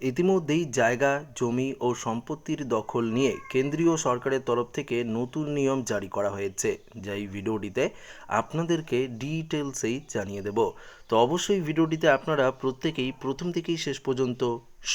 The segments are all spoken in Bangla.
ইতিমধ্যেই জায়গা, জমি ও সম্পত্তির দখল নিয়ে কেন্দ্রীয় সরকারের তরফ থেকে নতুন নিয়ম জারি করা হয়েছে। যা এই ভিডিওটিতে আপনাদেরকে ডিটেলসেই জানিয়ে দেব। তো অবশ্যই ভিডিওটিতে আপনারা প্রত্যেকেই প্রথম থেকেই শেষ পর্যন্ত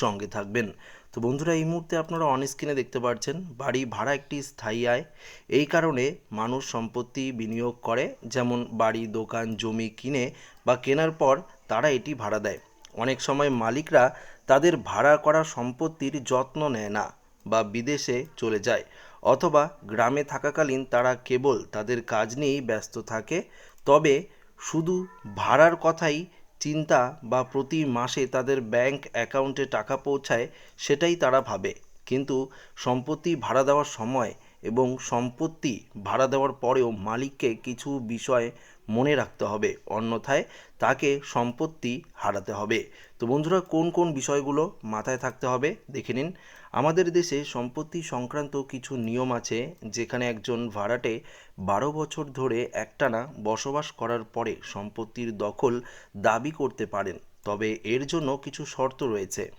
সঙ্গে থাকবেন। তো বন্ধুরা, এই মুহূর্তে আপনারা অন স্ক্রিনে দেখতে পাচ্ছেন বাড়ি ভাড়া একটি স্থায়ী আয়। এই কারণে মানুষ সম্পত্তি বিনিয়োগ করে, যেমন বাড়ি, দোকান, জমি কিনে বা কেনার পর তারা এটি ভাড়া দেয়। অনেক সময় মালিকরা তাদের ভাড়া করা সম্পত্তির যত্ন নেয় না বা বিদেশে চলে যায়। অথবা গ্রামে থাকাকালীন তারা কেবল তাদের কাজ নিয়েই ব্যস্ত থাকে। তবে শুধু ভাড়ার কথাই চিন্তা বা প্রতি মাসে তাদের ব্যাংক অ্যাকাউন্টে টাকা পৌঁছায়, সেটাই তারা ভাবে। কিন্তু সম্পত্তি ভাড়া দেওয়ার সময় এবং সম্পত্তি ভাড়া দেওয়ার পরেও মালিককে কিছু বিষয় মনে রাখতে হবে। অন্যথায় তাকে সম্পত্তি হারাতে হবে। তো বন্ধুরা, কোন কোন বিষয়গুলো মাথায় থাকতে হবে দেখে নিন। আমাদের দেশে সম্পত্তি সংক্রান্ত কিছু নিয়ম আছে, যেখানে একজন ভাড়াটে বারো বছর ধরে একটানা বসবাস করার পরে সম্পত্তির দখল দাবি করতে পারেন। তবে এর জন্য কিছু শর্ত রয়েছে।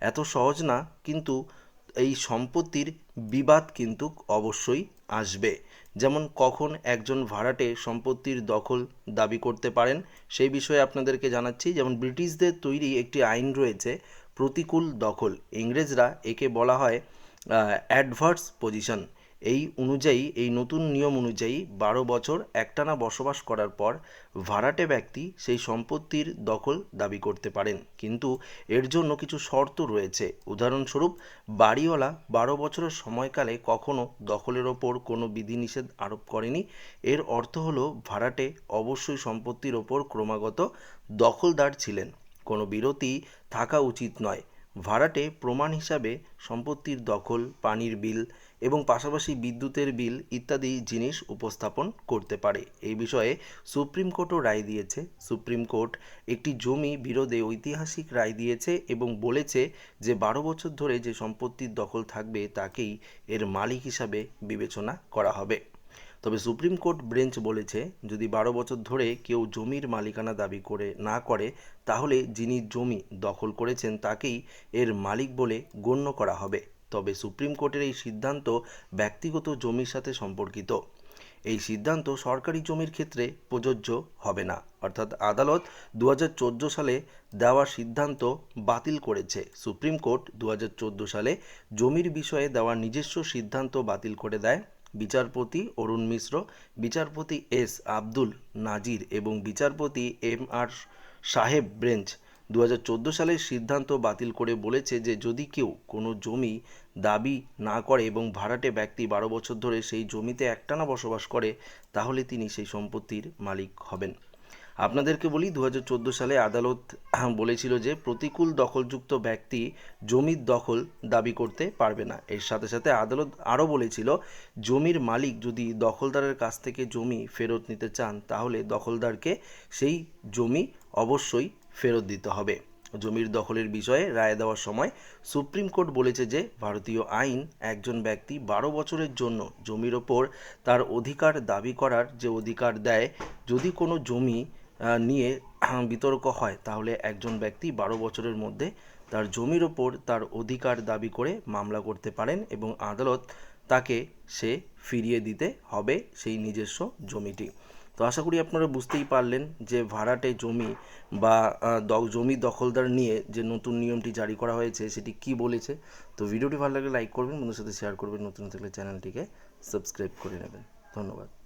এত সহজ না, কিন্তু এই সম্পত্তির বিবাদ কিন্তু অবশ্যই আসবে। যেমন কখন একজন ভাড়াটে সম্পত্তির দখল দাবি করতে পারেন, সেই বিষয়ে আপনাদেরকে জানাচ্ছি। যেমন ব্রিটিশদের তৈরি একটি আইন রয়েছে, প্রতিকূল দখল। ইংরেজরা একে বলা হয় অ্যাডভার্স পজিশন এই অনুযায়ী, এই নতুন নিয়ম অনুযায়ী বারো বছর একটানা বসবাস করার পর ভাড়াটে ব্যক্তি সেই সম্পত্তির দখল দাবি করতে পারেন। কিন্তু এর জন্য কিছু শর্ত রয়েছে। উদাহরণস্বরূপ, বাড়িওয়ালা বারো বছরের সময়কালে কখনো দখলের ওপর কোনো বিধিনিষেধ আরোপ করেনি। এর অর্থ হলো, ভাড়াটে অবশ্যই সম্পত্তির ওপর ক্রমাগত দখলদার ছিলেন। কোনো বিরতি থাকা উচিত নয়। ভাড়াটে প্রমাণ হিসাবে সম্পত্তির দখল, পানির বিল এবং পাশাপাশি বিদ্যুতের বিল ইত্যাদি জিনিস উপস্থাপন করতে পারে। এই বিষয়ে সুপ্রিম কোর্টও রায় দিয়েছে। সুপ্রিম কোর্ট একটি জমি বিরোধে ঐতিহাসিক রায় দিয়েছে এবং বলেছে যে বারো বছর ধরে যে সম্পত্তির দখল থাকবে তাকেই এর মালিক হিসাবে বিবেচনা করা হবে। তবে সুপ্রিম কোর্ট বেঞ্চ বলেছে, যদি বারো বছর ধরে কেউ জমির মালিকানা দাবি করে না করে, তাহলে যিনি জমি দখল করেছেন তাকেই এর মালিক বলে গণ্য করা হবে। তবে সুপ্রিম কোর্টের এই সিদ্ধান্ত ব্যক্তিগত জমির সাথে সম্পর্কিত। এই সিদ্ধান্ত সরকারি জমির ক্ষেত্রে প্রযোজ্য হবে না। অর্থাৎ আদালত দু হাজার চোদ্দ সালে দেওয়া সিদ্ধান্ত বাতিল করেছে। সুপ্রিম কোর্ট দু হাজার চোদ্দ সালে জমির বিষয়ে দেওয়া নিজস্ব সিদ্ধান্ত বাতিল করে দেয়। বিচারপতি অরুণ মিশ্র, বিচারপতি এস আব্দুল নাজির এবং বিচারপতি এম আর সাহেব ব্রেঞ্চ। দু হাজার চোদ্দ সালের সিদ্ধান্ত বাতিল করে বলেছে যে, যদি কেউ কোনো জমি দাবি না করে এবং ভাড়াটে ব্যক্তি বারো বছর ধরে সেই জমিতে একটানা বসবাস করে, তাহলে তিনি সেই সম্পত্তির মালিক হবেন। আপনাদেরকে বলি দু হাজার চোদ্দ সালে আদালত বলেছিল যে প্রতিকূল দখলযুক্ত ব্যক্তি জমির দখল দাবি করতে পারবে না। এর সাথে সাথে আদালত আরও বলেছিল, জমির মালিক যদি দখলদারের কাছ থেকে জমি ফেরত নিতে চান, তাহলে দখলদারকে সেই জমি অবশ্যই ফেরত দিতে হবে। জমির দখলের বিষয়ে রায় দেওয়ার সময় সুপ্রিম কোর্ট বলেছে যে ভারতীয় আইন একজন ব্যক্তি বারো বছরের জন্য জমির ওপর তার অধিকার দাবি করার যে অধিকার দেয়, যদি কোনো জমি নিয়ে বিতর্ক হয়, তাহলে একজন ব্যক্তি বারো বছরের মধ্যে তার জমির ওপর তার অধিকার দাবি করে মামলা করতে পারেন এবং আদালত তাকে সে ফিরিয়ে দিতে হবে সেই নিজস্ব জমিটি। তো আশা করি আপনারা বুঝতেই পারলেন যে ভাড়াটে জমি বা জমি দখলদার নিয়ে যে নতুন নিয়মটি জারি করা হয়েছে সেটি কি বলেছে, তো ভিডিওটি ভালো লাগলে লাইক করবেন বন্ধুর সাথে শেয়ার করবেন, নতুন থাকলে চ্যানেলটিকে সাবস্ক্রাইব করে নেবেন। ধন্যবাদ।